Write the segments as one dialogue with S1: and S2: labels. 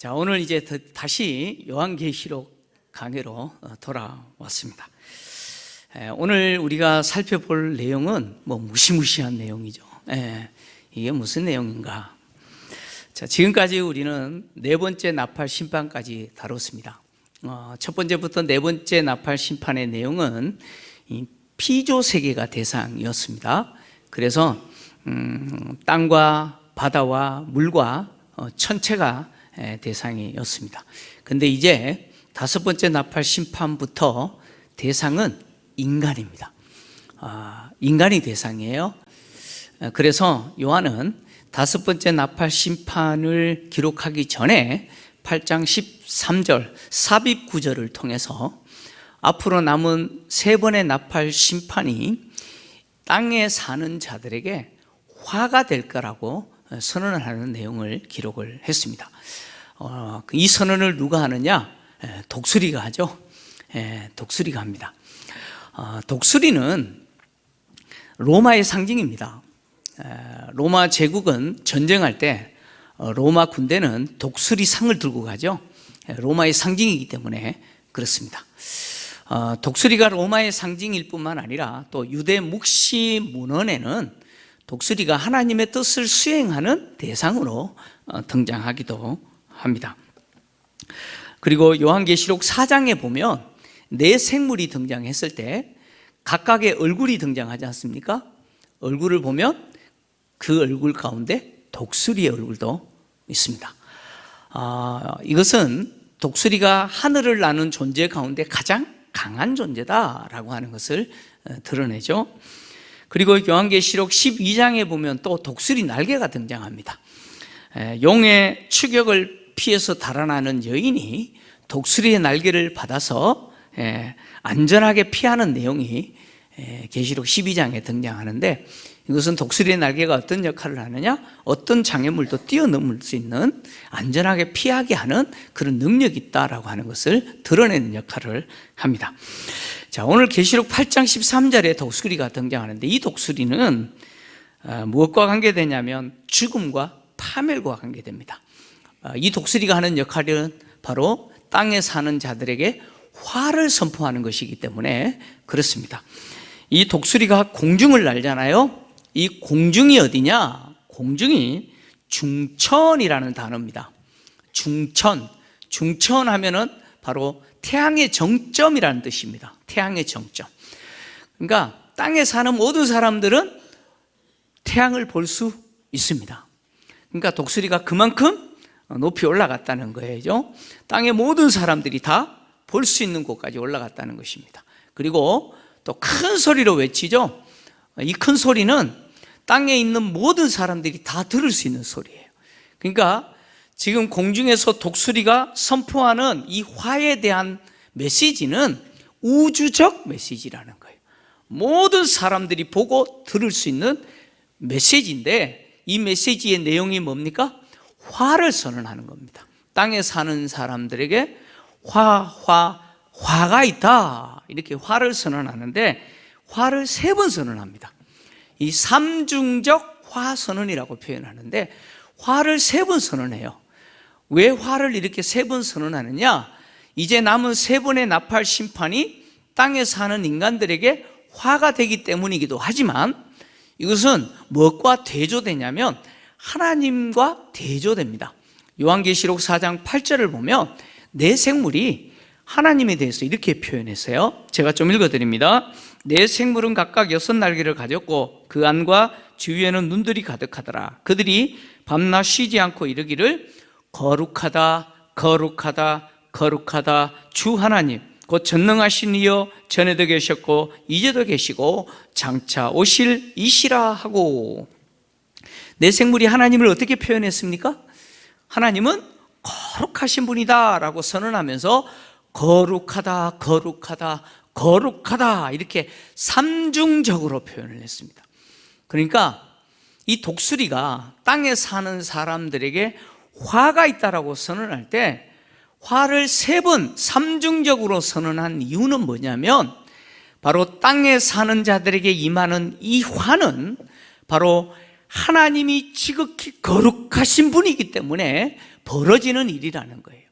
S1: 자, 오늘 이제 더- 다시 요한계시록 강해로 어, 돌아왔습니다. 에, 오늘 우리가 살펴볼 내용은 뭐 무시무시한 내용이죠. 에, 이게 무슨 내용인가? 자, 지금까지 우리는 네 번째 나팔 심판까지 다뤘습니다. 어, 첫 번째부터 네 번째 나팔 심판의 내용은 이 피조 세계가 대상이었습니다. 그래서 음, 땅과 바다와 물과 어, 천체가 에, 대상이었습니다. 근데 이제 다섯 번째 나팔 심판부터 대상은 인간입니다. 아, 인간이 대상이에요. 에, 그래서 요한은 다섯 번째 나팔 심판을 기록하기 전에 8장 13절 삽입 구절을 통해서 앞으로 남은 세 번의 나팔 심판이 땅에 사는 자들에게 화가 될 거라고 선언을 하는 내용을 기록을 했습니다. 어, 이 선언을 누가 하느냐? 에, 독수리가 하죠. 에, 독수리가 합니다. 어, 독수리는 로마의 상징입니다. 에, 로마 제국은 전쟁할 때 어, 로마 군대는 독수리 상을 들고 가죠. 에, 로마의 상징이기 때문에 그렇습니다. 어, 독수리가 로마의 상징일 뿐만 아니라 또 유대 묵시 문헌에는 독수리가 하나님의 뜻을 수행하는 대상으로 어, 등장하기도 합니다. 그리고 요한계시록 4장에 보면 네 생물이 등장했을 때 각각의 얼굴이 등장하지 않습니까? 얼굴을 보면 그 얼굴 가운데 독수리의 얼굴도 있습니다. 아, 이것은 독수리가 하늘을 나는 존재 가운데 가장 강한 존재다라고 하는 것을 어, 드러내죠. 그리고 요한계시록 12장에 보면 또 독수리 날개가 등장합니다. 에, 용의 추격을 피해서 달아나는 여인이 독수리의 날개를 받아서 에, 안전하게 피하는 내용이 에, 계시록 12장에 등장하는데 이것은 독수리의 날개가 어떤 역할을 하느냐? 어떤 장애물도 뛰어넘을 수 있는 안전하게 피하게 하는 그런 능력이 있다라고 하는 것을 드러내는 역할을 합니다. 자, 오늘 계시록 8장 13절에 독수리가 등장하는데 이 독수리는 어, 무엇과 관계되냐면 죽음과 파멸과 관계됩니다. 어, 이 독수리가 하는 역할은 바로 땅에 사는 자들에게 화를 선포하는 것이기 때문에 그렇습니다. 이 독수리가 공중을 날잖아요. 이 공중이 어디냐? 공중이 중천이라는 단어입니다. 중천. 중천 하면은 바로 태양의 정점이라는 뜻입니다. 태양의 정점. 그러니까 땅에 사는 모든 사람들은 태양을 볼 수 있습니다. 그러니까 독수리가 그만큼 높이 올라갔다는 거예요. 땅의 모든 사람들이 다 볼 수 있는 곳까지 올라갔다는 것입니다. 그리고 또 큰 소리로 외치죠. 이 큰 소리는 땅에 있는 모든 사람들이 다 들을 수 있는 소리예요. 그러니까 지금 공중에서 독수리가 선포하는 이 화에 대한 메시지는 우주적 메시지라는 거예요. 모든 사람들이 보고 들을 수 있는 메시지인데 이 메시지의 내용이 뭡니까? 화를 선언하는 겁니다. 땅에 사는 사람들에게 화, 화, 화가 있다. 이렇게 화를 선언하는데 화를 세 번 선언합니다. 이 삼중적 화 선언이라고 표현하는데 화를 세 번 선언해요. 왜 화를 이렇게 세 번 선언하느냐? 이제 남은 세 번의 나팔 심판이 땅에 사는 인간들에게 화가 되기 때문이기도 하지만 이것은 무엇과 대조되냐면 하나님과 대조됩니다. 요한계시록 4장 8절을 보면 내 생물이 하나님에 대해서 이렇게 표현했어요. 제가 좀 읽어드립니다. 내 생물은 각각 여섯 날개를 가졌고 그 안과 주위에는 눈들이 가득하더라. 그들이 밤낮 쉬지 않고 이르기를 거룩하다, 거룩하다, 거룩하다 주 하나님 곧 전능하신 이여 전에도 계셨고 이제도 계시고 장차 오실 이시라 하고 내 생물이 하나님을 어떻게 표현했습니까? 하나님은 거룩하신 분이다라고 선언하면서 거룩하다, 거룩하다, 거룩하다 이렇게 삼중적으로 표현을 했습니다. 그러니까 이 독수리가 땅에 사는 사람들에게 화가 있다라고 선언할 때 화를 세 번 삼중적으로 선언한 이유는 뭐냐면 바로 땅에 사는 자들에게 임하는 이 화는 바로 하나님이 지극히 거룩하신 분이기 때문에 벌어지는 일이라는 거예요.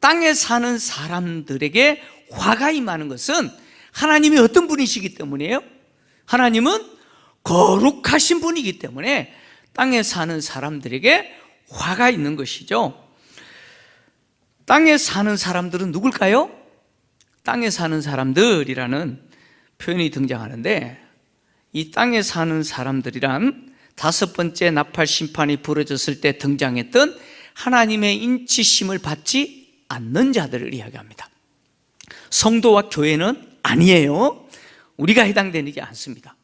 S1: 땅에 사는 사람들에게 화가 임하는 것은 하나님이 어떤 분이시기 때문이에요? 하나님은 거룩하신 분이기 때문에 땅에 사는 사람들에게 화가 있는 것이죠. 땅에 사는 사람들은 누굴까요? 땅에 사는 사람들이라는 표현이 등장하는데 이 땅에 사는 사람들이란 다섯 번째 나팔 심판이 부러졌을 때 등장했던 하나님의 인치심을 받지 않는 자들을 이야기합니다. 성도와 교회는 아니에요. 우리가 해당되지 않습니다.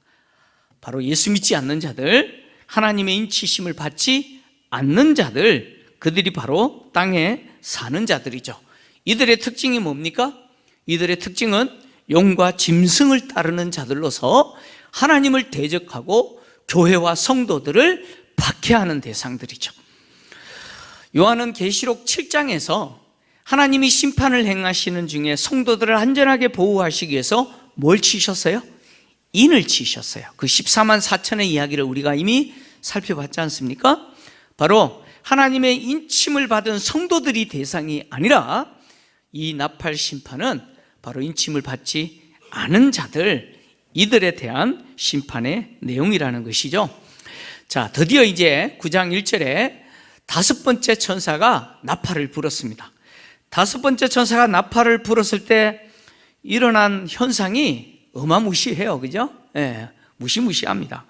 S1: 바로 예수 믿지 않는 자들, 하나님의 인치심을 받지 않는 자들, 그들이 바로 땅에 사는 자들이죠. 이들의 특징이 뭡니까? 이들의 특징은 용과 짐승을 따르는 자들로서 하나님을 대적하고 교회와 성도들을 박해하는 대상들이죠. 요한은 계시록 7장에서 하나님이 심판을 행하시는 중에 성도들을 안전하게 보호하시기 위해서 뭘 치셨어요? 인을 치셨어요. 그 14만 4천의 이야기를 우리가 이미 살펴봤지 않습니까? 바로 하나님의 인침을 받은 성도들이 대상이 아니라 이 나팔 심판은 바로 인침을 받지 않은 자들, 이들에 대한 심판의 내용이라는 것이죠. 자, 드디어 이제 9장 1절에 다섯 번째 천사가 나팔을 불었습니다. 다섯 번째 천사가 나팔을 불었을 때 일어난 현상이 어마무시해요. 그죠? 예, 무시무시합니다.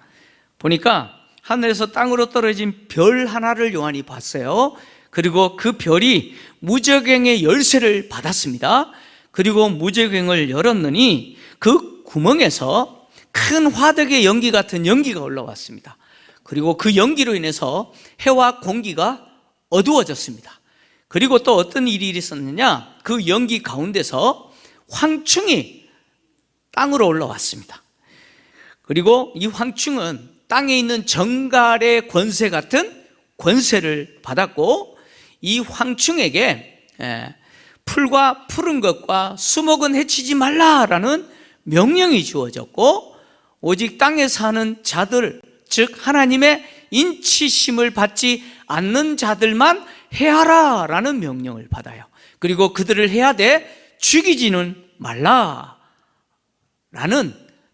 S1: 보니까 하늘에서 땅으로 떨어진 별 하나를 요한이 봤어요. 그리고 그 별이 무적행의 열쇠를 받았습니다. 그리고 무적행을 열었느니 그 구멍에서 큰 화덕의 연기 같은 연기가 올라왔습니다. 그리고 그 연기로 인해서 해와 공기가 어두워졌습니다. 그리고 또 어떤 일이 있었느냐? 그 연기 가운데서 황충이 땅으로 올라왔습니다. 그리고 이 황충은 땅에 있는 정갈의 권세 같은 권세를 받았고 이 황충에게 예, 풀과 푸른 것과 수목은 해치지 말라라는 명령이 주어졌고 오직 땅에 사는 자들 즉 하나님의 인치심을 받지 않는 자들만 해하라라는 명령을 받아요. 그리고 그들을 해야 돼 죽이지는 말라라는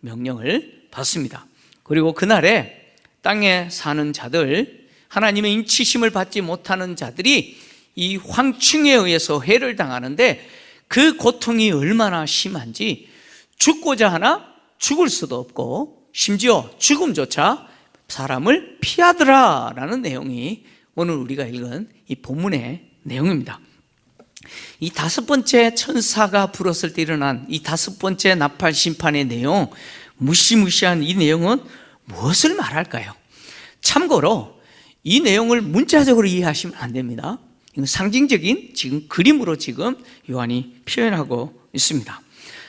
S1: 명령을 받습니다. 그리고 그날에 땅에 사는 자들 하나님의 인치심을 받지 못하는 자들이 이 황충에 의해서 해를 당하는데 그 고통이 얼마나 심한지 죽고자 하나 죽을 수도 없고 심지어 죽음조차 사람을 피하더라라는 내용이 오늘 우리가 읽은 이 본문의 내용입니다. 이 다섯 번째 천사가 불었을 때 일어난 이 다섯 번째 나팔 심판의 내용, 무시무시한 이 내용은 무엇을 말할까요? 참고로 이 내용을 문자적으로 이해하시면 안 됩니다. 상징적인 지금 그림으로 지금 요한이 표현하고 있습니다.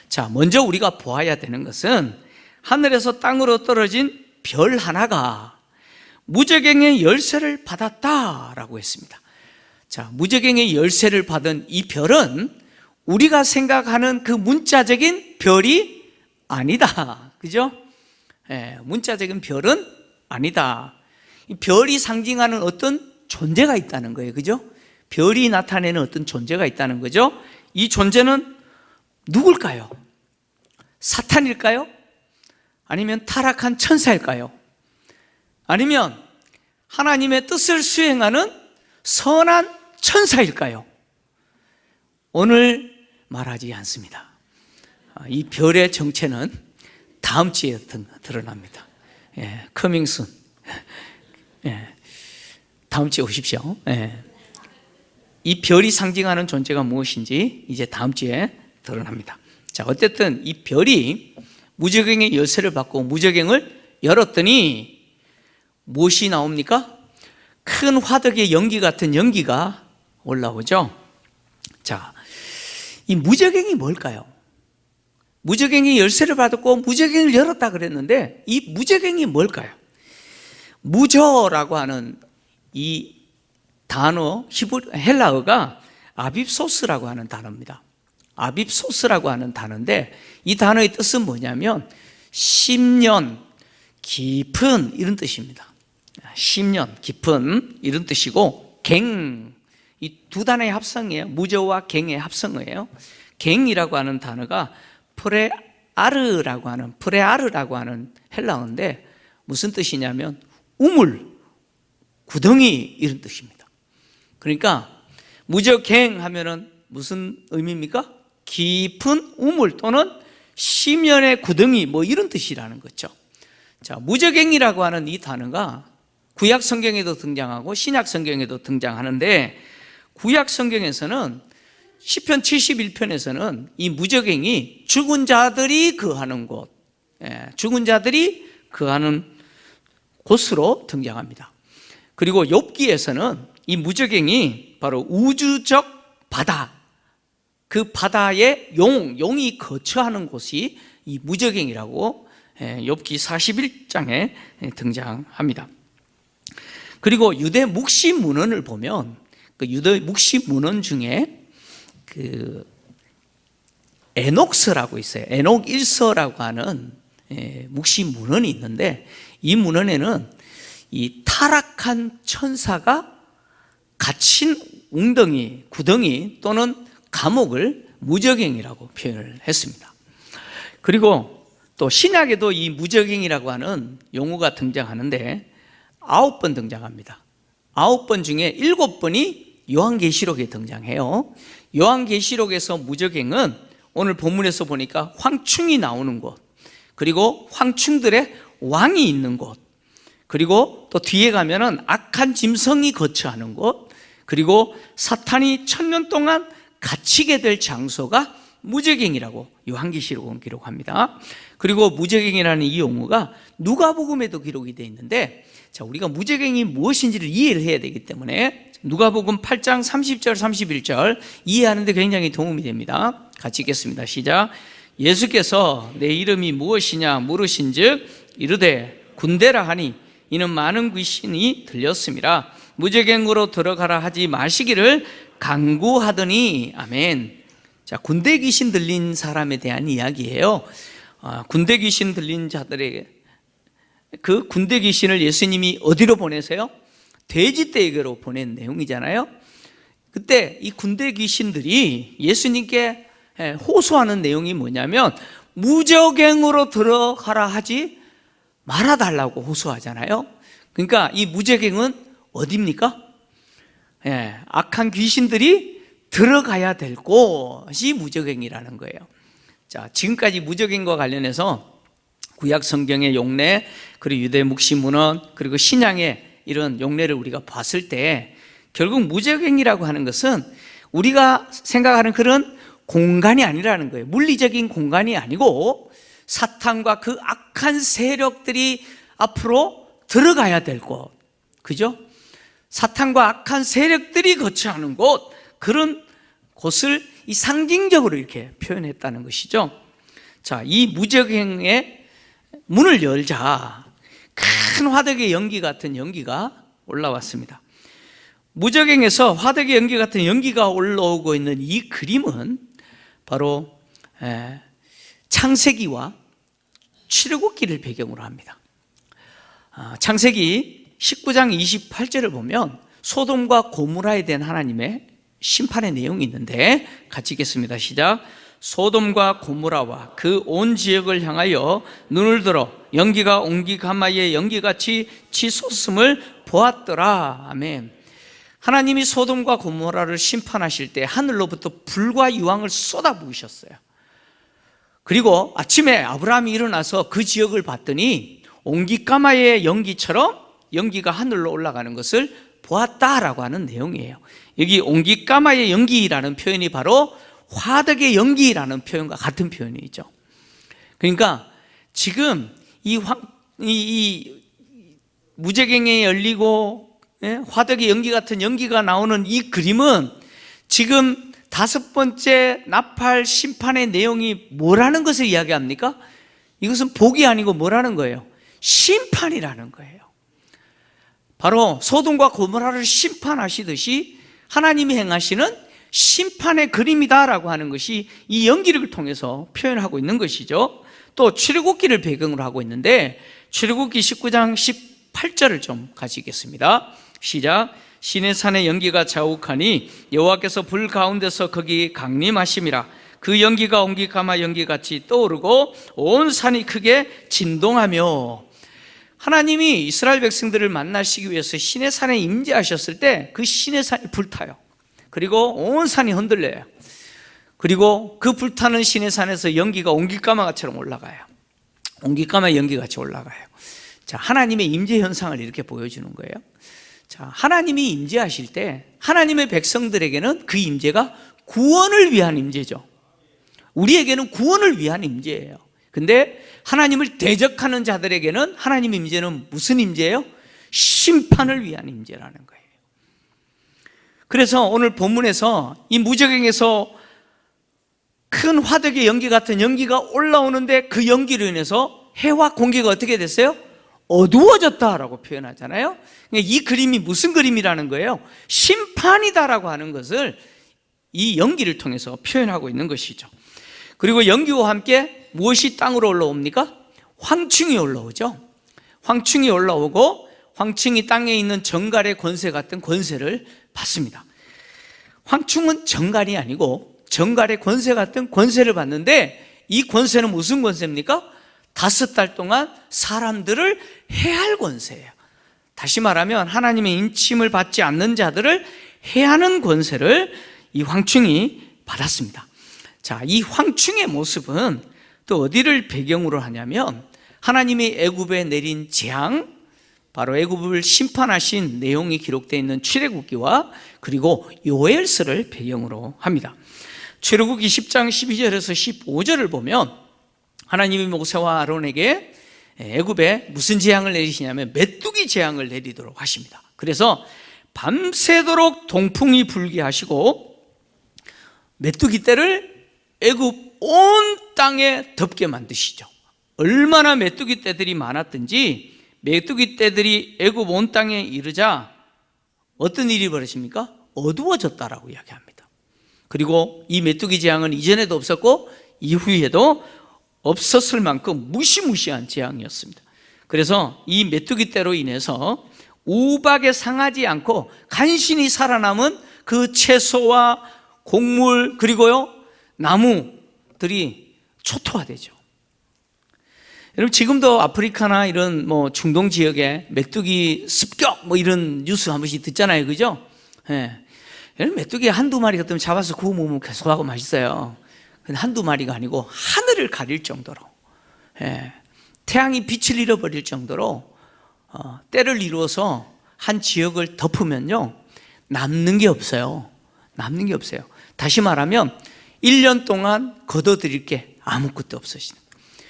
S1: 자, 먼저 우리가 보아야 되는 것은 하늘에서 땅으로 떨어진 별 하나가 무적행의 열쇠를 받았다라고 했습니다. 자, 무적행의 열쇠를 받은 이 별은 우리가 생각하는 그 문자적인 별이 아니다. 그죠? 예, 문자적인 별은 아니다. 이 별이 상징하는 어떤 존재가 있다는 거예요. 그죠? 별이 나타내는 어떤 존재가 있다는 거죠. 이 존재는 누굴까요? 사탄일까요? 아니면 타락한 천사일까요? 아니면 하나님의 뜻을 수행하는 선한 천사일까요? 오늘 말하지 않습니다. 아, 이 별의 정체는 다음 주에 드러납니다. 예, 커밍순. 예, 다음 주에 오십시오. 예. 이 별이 상징하는 존재가 무엇인지 이제 다음 주에 드러납니다. 자, 어쨌든 이 별이 무적행의 열쇠를 받고 무적행을 열었더니 무엇이 나옵니까? 큰 화덕의 연기 같은 연기가 올라오죠. 자, 이 무적행이 뭘까요? 무적행이 열쇠를 받았고 무적행을 열었다 그랬는데 이 무적행이 뭘까요? 무저라고 하는 이 단어 히브 헬라어가 아빕소스라고 하는 단어입니다. 아빕소스라고 하는 단어인데 이 단어의 뜻은 뭐냐면 10년 깊은 이런 뜻입니다. 10년, 깊은 이런 뜻이고 갱, 이 두 단어의 합성이에요. 무저와 갱의 합성어예요. 갱이라고 하는 단어가 프레아르라고 하는 프레아르라고 하는 헬라어인데 무슨 뜻이냐면 우물, 구덩이 이런 뜻입니다. 그러니까 무저갱 하면은 무슨 의미입니까? 깊은 우물 또는 심연의 구덩이 뭐 이런 뜻이라는 거죠. 자, 무저갱이라고 하는 이 단어가 구약 성경에도 등장하고 신약 성경에도 등장하는데 구약 성경에서는 시편 71편에서는 이 무저갱이 죽은 자들이 거하는 곳, 예, 죽은 자들이 거하는 곳으로 등장합니다. 그리고 욥기에서는 이 무저갱이 바로 우주적 바다, 그 바다의 용, 용이 거처하는 곳이 이 무저갱이라고 예, 욥기 41장에 등장합니다. 그리고 유대 묵시 문헌을 보면 그 유대 묵시 문헌 중에 그 에녹서라고 있어요. 에녹 1서라고 하는 예, 묵시 문헌이 있는데 이 문헌에는 이 타락한 천사가 갇힌 웅덩이, 구덩이 또는 감옥을 무적행이라고 표현을 했습니다. 그리고 또 신약에도 이 무적행이라고 하는 용어가 등장하는데 아홉 번 등장합니다. 아홉 번 중에 일곱 번이 요한계시록에 등장해요. 요한계시록에서 무적행은 오늘 본문에서 보니까 황충이 나오는 곳, 그리고 황충들의 왕이 있는 곳, 그리고 또 뒤에 가면은 악한 짐승이 거처하는 곳, 그리고 사탄이 천년 동안 갇히게 될 장소가 무적행이라고 요한계시록은 기록합니다. 그리고 무적행이라는 이 용어가 누가복음에도 기록이 되어 있는데 자, 우리가 무적행이 무엇인지를 이해를 해야 되기 때문에 누가복음 8장 30절 31절 이해하는데 굉장히 도움이 됩니다. 같이 읽겠습니다. 시작. 예수께서 내 이름이 무엇이냐 물으신즉 이르되 군대라 하니 이는 많은 귀신이 들렸습니다. 무적행으로 들어가라 하지 마시기를 강구하더니 아멘. 자 군대 귀신 들린 사람에 대한 이야기예요. 아, 군대 귀신 들린 자들에게 그 군대 귀신을 예수님이 어디로 보내세요? 돼지떼에게로 보낸 내용이잖아요. 그때 이 군대 귀신들이 예수님께 호소하는 내용이 뭐냐면 무적행으로 들어가라 하지 말아달라고 호소하잖아요. 그러니까 이 무적행은 어디입니까? 예, 악한 귀신들이 들어가야 될 곳이 무적행이라는 거예요. 자, 지금까지 무적행과 관련해서 구약 성경의 용례, 그리고 유대 묵시문헌, 그리고 신앙의 이런 용례를 우리가 봤을 때 결국 무적행이라고 하는 것은 우리가 생각하는 그런 공간이 아니라는 거예요. 물리적인 공간이 아니고 사탄과 그 악한 세력들이 앞으로 들어가야 될 곳. 그죠? 사탄과 악한 세력들이 거처하는 곳, 그런 곳을 이 상징적으로 이렇게 표현했다는 것이죠. 자, 이 무적행의 문을 열자 큰 화덕의 연기 같은 연기가 올라왔습니다. 무적행에서 화덕의 연기 같은 연기가 올라오고 있는 이 그림은 바로 창세기와 출애굽기를 배경으로 합니다. 아, 창세기 19장 28절을 보면 소돔과 고무라에 대한 하나님의 심판의 내용이 있는데 같이 읽겠습니다. 시작. 소돔과 고무라와 그 온 지역을 향하여 눈을 들어 연기가 옹기 가마의 연기같이 치솟음을 보았더라. 아멘. 하나님이 소돔과 고모라를 심판하실 때 하늘로부터 불과 유황을 쏟아 부으셨어요. 그리고 아침에 아브라함이 일어나서 그 지역을 봤더니 옹기까마의 연기처럼 연기가 하늘로 올라가는 것을 보았다라고 하는 내용이에요. 여기 옹기까마의 연기라는 표현이 바로 화덕의 연기라는 표현과 같은 표현이죠. 그러니까 지금 이, 황, 이, 이 무적행에 열리고 예? 화덕의 연기 같은 연기가 나오는 이 그림은 지금 다섯 번째 나팔 심판의 내용이 뭐라는 것을 이야기합니까? 이것은 복이 아니고 뭐라는 거예요? 심판이라는 거예요. 바로 소돔과 고모라를 심판하시듯이 하나님이 행하시는 심판의 그림이다라고 하는 것이 이 연기를 통해서 표현하고 있는 것이죠. 또 출애굽기를 배경으로 하고 있는데 출애굽기 19장 8절을 좀 가지겠습니다. 시작. 신의 산의 연기가 자욱하니 여호와께서 불 가운데서 거기 강림하심이라. 그 연기가 옹기가마 연기같이 떠오르고 온 산이 크게 진동하며 하나님이 이스라엘 백성들을 만나시기 위해서 신의 산에 임재하셨을 때 그 신의 산이 불타요. 그리고 온 산이 흔들려요. 그리고 그 불타는 신의 산에서 연기가 옹기가마처럼 올라가요. 옹기가마 연기같이 올라가요. 자, 하나님의 임재 현상을 이렇게 보여주는 거예요. 자, 하나님이 임재하실 때 하나님의 백성들에게는 그 임재가 구원을 위한 임재죠. 우리에게는 구원을 위한 임재예요. 근데 하나님을 대적하는 자들에게는 하나님의 임재는 무슨 임재예요? 심판을 위한 임재라는 거예요. 그래서 오늘 본문에서 이 무적행에서 큰 화덕의 연기 같은 연기가 올라오는데 그 연기로 인해서 해와 공기가 어떻게 됐어요? 어두워졌다라고 표현하잖아요. 그러니까 이 그림이 무슨 그림이라는 거예요? 심판이다라고 하는 것을 이 연기를 통해서 표현하고 있는 것이죠. 그리고 연기와 함께 무엇이 땅으로 올라옵니까? 황충이 올라오죠. 황충이 올라오고 황충이 땅에 있는 정갈의 권세 같은 권세를 받습니다. 황충은 정갈이 아니고 정갈의 권세 같은 권세를 받는데 이 권세는 무슨 권세입니까? 다섯 달 동안 사람들을 해할 권세예요. 다시 말하면 하나님의 인침을 받지 않는 자들을 해하는 권세를 이 황충이 받았습니다. 자, 이 황충의 모습은 또 어디를 배경으로 하냐면 하나님이 애굽에 내린 재앙, 바로 애굽을 심판하신 내용이 기록되어 있는 출애굽기와 그리고 요엘서를 배경으로 합니다. 출애굽기 10장 12절에서 15절을 보면 하나님이 모세와 아론에게 애굽에 무슨 재앙을 내리시냐면 메뚜기 재앙을 내리도록 하십니다. 그래서 밤새도록 동풍이 불게 하시고 메뚜기 떼를 애굽 온 땅에 덮게 만드시죠. 얼마나 메뚜기 떼들이 많았든지 메뚜기 떼들이 애굽 온 땅에 이르자 어떤 일이 벌어집니까? 어두워졌다라고 이야기합니다. 그리고 이 메뚜기 재앙은 이전에도 없었고 이후에도 없었을 만큼 무시무시한 재앙이었습니다. 그래서 이 메뚜기 떼로 인해서 우박에 상하지 않고 간신히 살아남은 그 채소와 곡물 그리고요 나무 들이 초토화되죠. 여러분 지금도 아프리카나 이런 뭐 중동 지역에 메뚜기 습격 뭐 이런 뉴스 한 번씩 듣잖아요, 그죠? 예. 메뚜기 한두 마리 같으면 잡아서 구워 먹으면 계속하고 맛있어요. 근데 한두 마리가 아니고 하늘을 가릴 정도로 예. 태양이 빛을 잃어버릴 정도로 어, 때를 이루어서 한 지역을 덮으면요 남는 게 없어요. 남는 게 없어요. 다시 말하면 1년 동안 걷어들일 게 아무것도 없으시는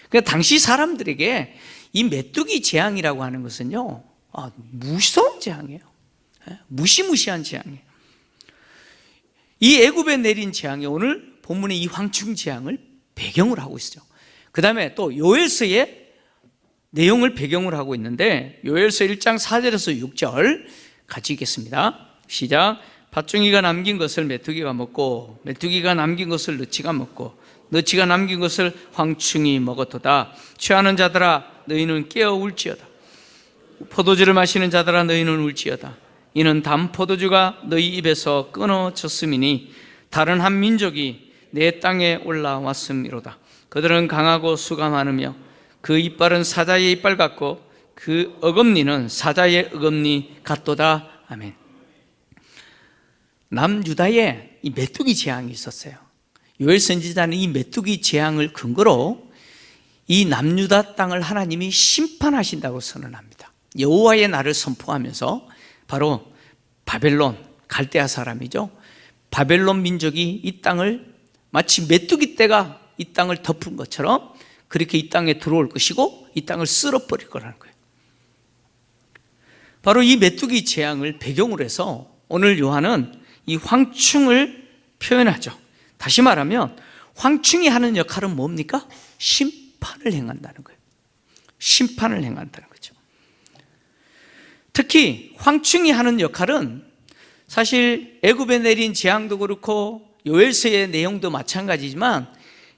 S1: 그러니까 당시 사람들에게 이 메뚜기 재앙이라고 하는 것은요 아, 무서운 재앙이에요. 예? 무시무시한 재앙이에요. 이 애굽에 내린 재앙이 오늘 본문의 이 황충 재앙을 배경으로 하고 있죠. 그 다음에 또 요엘서의 내용을 배경으로 하고 있는데 요엘서 1장 4절에서 6절 같이 읽겠습니다. 시작. 밭종이가 남긴 것을 메뚜기가 먹고 메뚜기가 남긴 것을 너치가 먹고 너치가 남긴 것을 황충이 먹었도다. 취하는 자들아 너희는 깨어 울지어다. 포도주를 마시는 자들아 너희는 울지어다. 이는 담 포도주가 너희 입에서 끊어졌음이니 다른 한 민족이 내 땅에 올라왔음이로다. 그들은 강하고 수가 많으며 그 이빨은 사자의 이빨 같고 그 어금니는 사자의 어금니 같도다. 아멘. 남유다에 이 메뚜기 재앙이 있었어요. 요엘 선지자는 이 메뚜기 재앙을 근거로 이 남유다 땅을 하나님이 심판하신다고 선언합니다. 여호와의 날을 선포하면서 바로 바벨론 갈대아 사람이죠. 바벨론 민족이 이 땅을 마치 메뚜기 떼가 이 땅을 덮은 것처럼 그렇게 이 땅에 들어올 것이고 이 땅을 쓸어버릴 거라는 거예요. 바로 이 메뚜기 재앙을 배경으로 해서 오늘 요한은 이 황충을 표현하죠. 다시 말하면 황충이 하는 역할은 뭡니까? 심판을 행한다는 거예요. 심판을 행한다는 거죠. 특히 황충이 하는 역할은 사실 애굽에 내린 재앙도 그렇고 요엘서의 내용도 마찬가지지만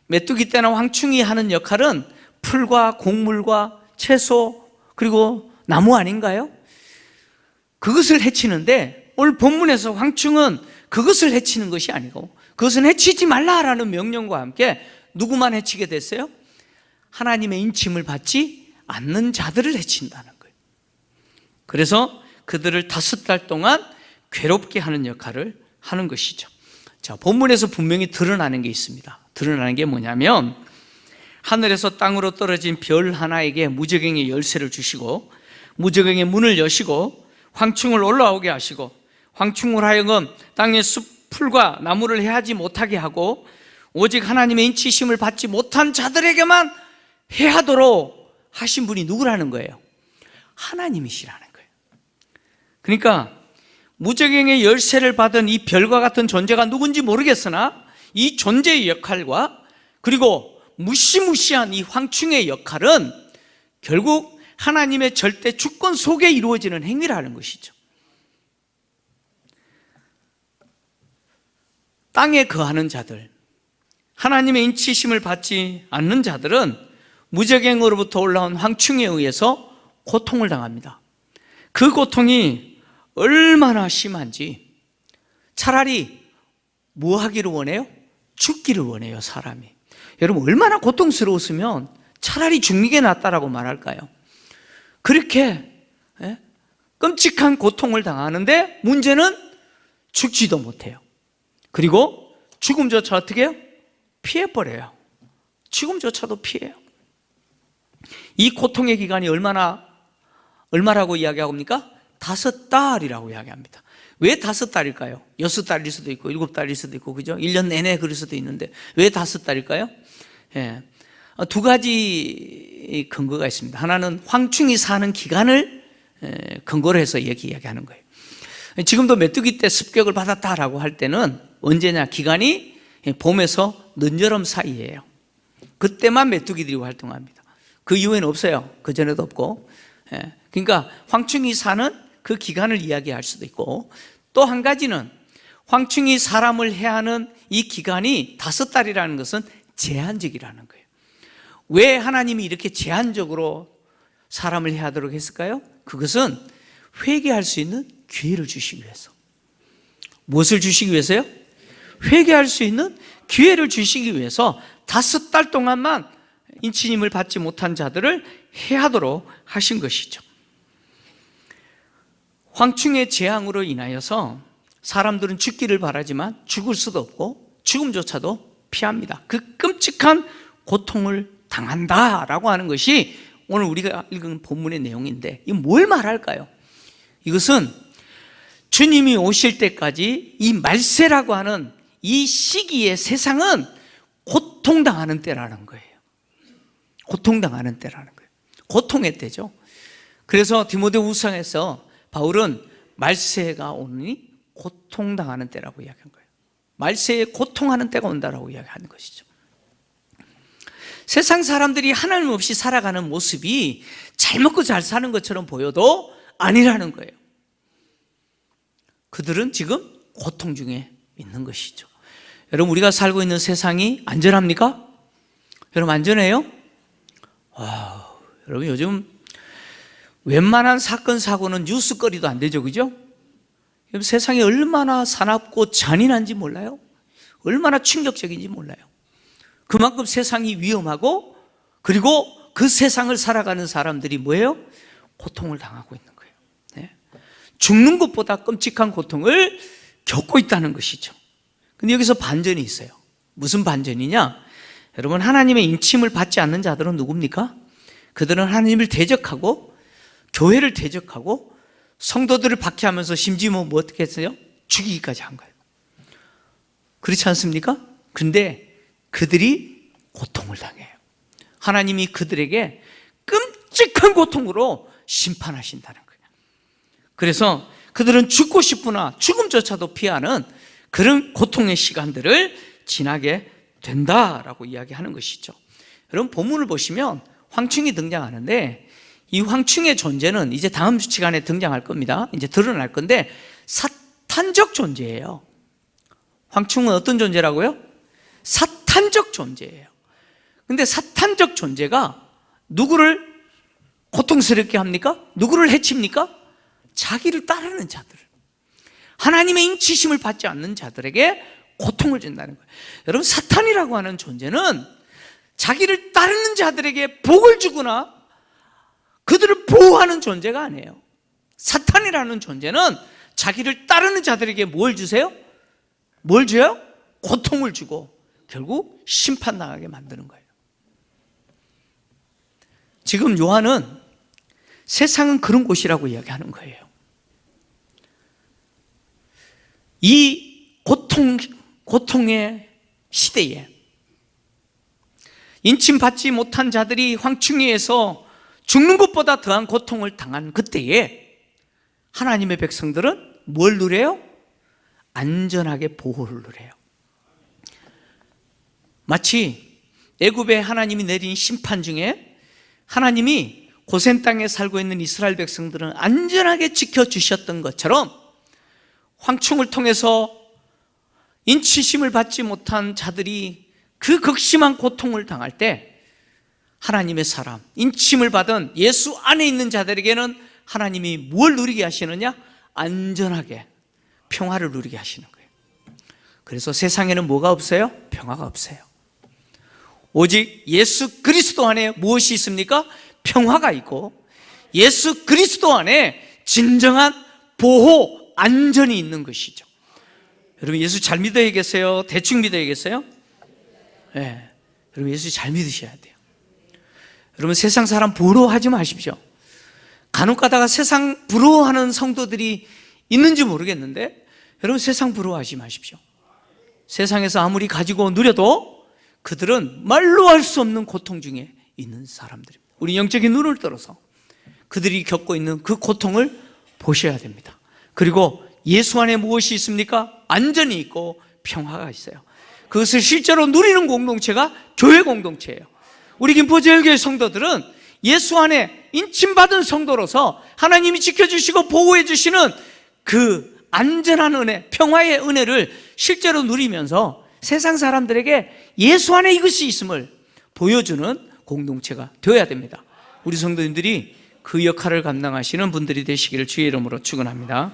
S1: 메뚜기 떼나 황충이 하는 역할은 풀과 곡물과 채소 그리고 나무 아닌가요? 그것을 해치는데 오늘 본문에서 황충은 그것을 해치는 것이 아니고 그것은 해치지 말라라는 명령과 함께 누구만 해치게 됐어요? 하나님의 인침을 받지 않는 자들을 해친다는 거예요. 그래서 그들을 다섯 달 동안 괴롭게 하는 역할을 하는 것이죠. 자, 본문에서 분명히 드러나는 게 있습니다. 드러나는 게 뭐냐면 하늘에서 땅으로 떨어진 별 하나에게 무적행의 열쇠를 주시고 무적행의 문을 여시고 황충을 올라오게 하시고 황충을 하여금 땅의 숲 풀과 나무를 해하지 못하게 하고 오직 하나님의 인치심을 받지 못한 자들에게만 해하도록 하신 분이 누구라는 거예요? 하나님이시라는 거예요. 그러니까 무적행의 열쇠를 받은 이 별과 같은 존재가 누군지 모르겠으나 이 존재의 역할과 그리고 무시무시한 이 황충의 역할은 결국 하나님의 절대 주권 속에 이루어지는 행위라는 것이죠. 땅에 거하는 자들, 하나님의 인치심을 받지 않는 자들은 무적행으로부터 올라온 황충에 의해서 고통을 당합니다. 그 고통이 얼마나 심한지 차라리 뭐 하기를 원해요? 죽기를 원해요, 사람이. 여러분, 얼마나 고통스러웠으면 차라리 죽는 게 낫다라고 말할까요? 그렇게 예? 끔찍한 고통을 당하는데 문제는 죽지도 못해요. 그리고 죽음조차 어떻게 해요? 피해버려요. 죽음조차도 피해요. 이 고통의 기간이 얼마나, 얼마라고 이야기하고 합니까? 다섯 달이라고 이야기합니다. 왜 다섯 달일까요? 여섯 달일 수도 있고, 일곱 달일 수도 있고, 그죠? 1년 내내 그럴 수도 있는데, 왜 다섯 달일까요? 예. 어, 두 가지 근거가 있습니다. 하나는 황충이 사는 기간을 에, 근거로 해서 얘기, 이야기하는 거예요. 지금도 메뚜기 때 습격을 받았다라고 할 때는 언제냐? 기간이 봄에서 늦여름 사이예요. 그때만 메뚜기들이 활동합니다. 그 이후에는 없어요. 그 전에도 없고. 예. 그러니까 황충이 사는 그 기간을 이야기할 수도 있고 또 한 가지는 황충이 사람을 해하는 이 기간이 다섯 달이라는 것은 제한적이라는 거예요. 왜 하나님이 이렇게 제한적으로 사람을 해하도록 했을까요? 그것은 회개할 수 있는 기회를 주시기 위해서. 무엇을 주시기 위해서요? 회개할 수 있는 기회를 주시기 위해서 다섯 달 동안만 인치님을 받지 못한 자들을 해하도록 하신 것이죠. 황충의 재앙으로 인하여서 사람들은 죽기를 바라지만 죽을 수도 없고 죽음조차도 피합니다. 그 끔찍한 고통을 당한다라고 하는 것이 오늘 우리가 읽은 본문의 내용인데 이 뭘 말할까요? 이것은 주님이 오실 때까지 이 말세라고 하는 이 시기의 세상은 고통당하는 때라는 거예요. 고통당하는 때라는 거예요. 고통의 때죠. 그래서 디모데후서에서 바울은 말세가 오니 고통당하는 때라고 이야기한 거예요. 말세에 고통하는 때가 온다라고 이야기하는 것이죠. 세상 사람들이 하나님 없이 살아가는 모습이 잘 먹고 잘 사는 것처럼 보여도 아니라는 거예요. 그들은 지금 고통 중에 있는 것이죠. 여러분, 우리가 살고 있는 세상이 안전합니까? 여러분, 안전해요? 와, 여러분, 요즘 웬만한 사건, 사고는 뉴스거리도 안 되죠, 그죠? 세상이 얼마나 사납고 잔인한지 몰라요? 얼마나 충격적인지 몰라요? 그만큼 세상이 위험하고 그리고 그 세상을 살아가는 사람들이 뭐예요? 고통을 당하고 있는 거예요. 네? 죽는 것보다 끔찍한 고통을 겪고 있다는 것이죠. 근데 여기서 반전이 있어요. 무슨 반전이냐? 여러분, 하나님의 인침을 받지 않는 자들은 누굽니까? 그들은 하나님을 대적하고 교회를 대적하고 성도들을 박해하면서 심지어 뭐 어떻게 했어요? 죽이기까지 한 거예요. 그렇지 않습니까? 근데 그들이 고통을 당해요. 하나님이 그들에게 끔찍한 고통으로 심판하신다는 거예요. 그래서 그들은 죽고 싶으나 죽음조차도 피하는 그런 고통의 시간들을 지나게 된다라고 이야기하는 것이죠. 여러분 본문을 보시면 황충이 등장하는데 이 황충의 존재는 이제 다음 시간에 등장할 겁니다. 이제 드러날 건데 사탄적 존재예요. 황충은 어떤 존재라고요? 사탄적 존재예요. 근데 사탄적 존재가 누구를 고통스럽게 합니까? 누구를 해칩니까? 자기를 따르는 자들. 하나님의 인치심을 받지 않는 자들에게 고통을 준다는 거예요. 여러분, 사탄이라고 하는 존재는 자기를 따르는 자들에게 복을 주거나 그들을 보호하는 존재가 아니에요. 사탄이라는 존재는 자기를 따르는 자들에게 뭘 주세요? 뭘 줘요? 고통을 주고 결국 심판당하게 만드는 거예요. 지금 요한은 세상은 그런 곳이라고 이야기하는 거예요. 이 고통, 고통의 시대에 인침받지 못한 자들이 황충이에서 죽는 것보다 더한 고통을 당한 그때에 하나님의 백성들은 뭘 누려요? 안전하게 보호를 누려요. 마치 애굽에 하나님이 내린 심판 중에 하나님이 고센 땅에 살고 있는 이스라엘 백성들은 안전하게 지켜주셨던 것처럼 황충을 통해서 인치심을 받지 못한 자들이 그 극심한 고통을 당할 때 하나님의 사람, 인침을 받은 예수 안에 있는 자들에게는 하나님이 뭘 누리게 하시느냐? 안전하게 평화를 누리게 하시는 거예요. 그래서 세상에는 뭐가 없어요? 평화가 없어요. 오직 예수 그리스도 안에 무엇이 있습니까? 평화가 있고 예수 그리스도 안에 진정한 보호, 안전이 있는 것이죠. 여러분 예수 잘 믿어야 겠어요? 대충 믿어야 겠어요? 네. 여러분 예수 잘 믿으셔야 돼요. 여러분 세상 사람 부러워하지 마십시오. 간혹 가다가 세상 부러워하는 성도들이 있는지 모르겠는데 여러분 세상 부러워하지 마십시오. 세상에서 아무리 가지고 누려도 그들은 말로 할 수 없는 고통 중에 있는 사람들입니다. 우리 영적인 눈을 들어서 그들이 겪고 있는 그 고통을 보셔야 됩니다. 그리고 예수 안에 무엇이 있습니까? 안전이 있고 평화가 있어요. 그것을 실제로 누리는 공동체가 교회 공동체예요. 우리 김포제일교회 성도들은 예수 안에 인침받은 성도로서 하나님이 지켜주시고 보호해주시는 그 안전한 은혜, 평화의 은혜를 실제로 누리면서 세상 사람들에게 예수 안에 이것이 있음을 보여주는 공동체가 되어야 됩니다. 우리 성도님들이 그 역할을 감당하시는 분들이 되시기를 주의 이름으로 축원합니다.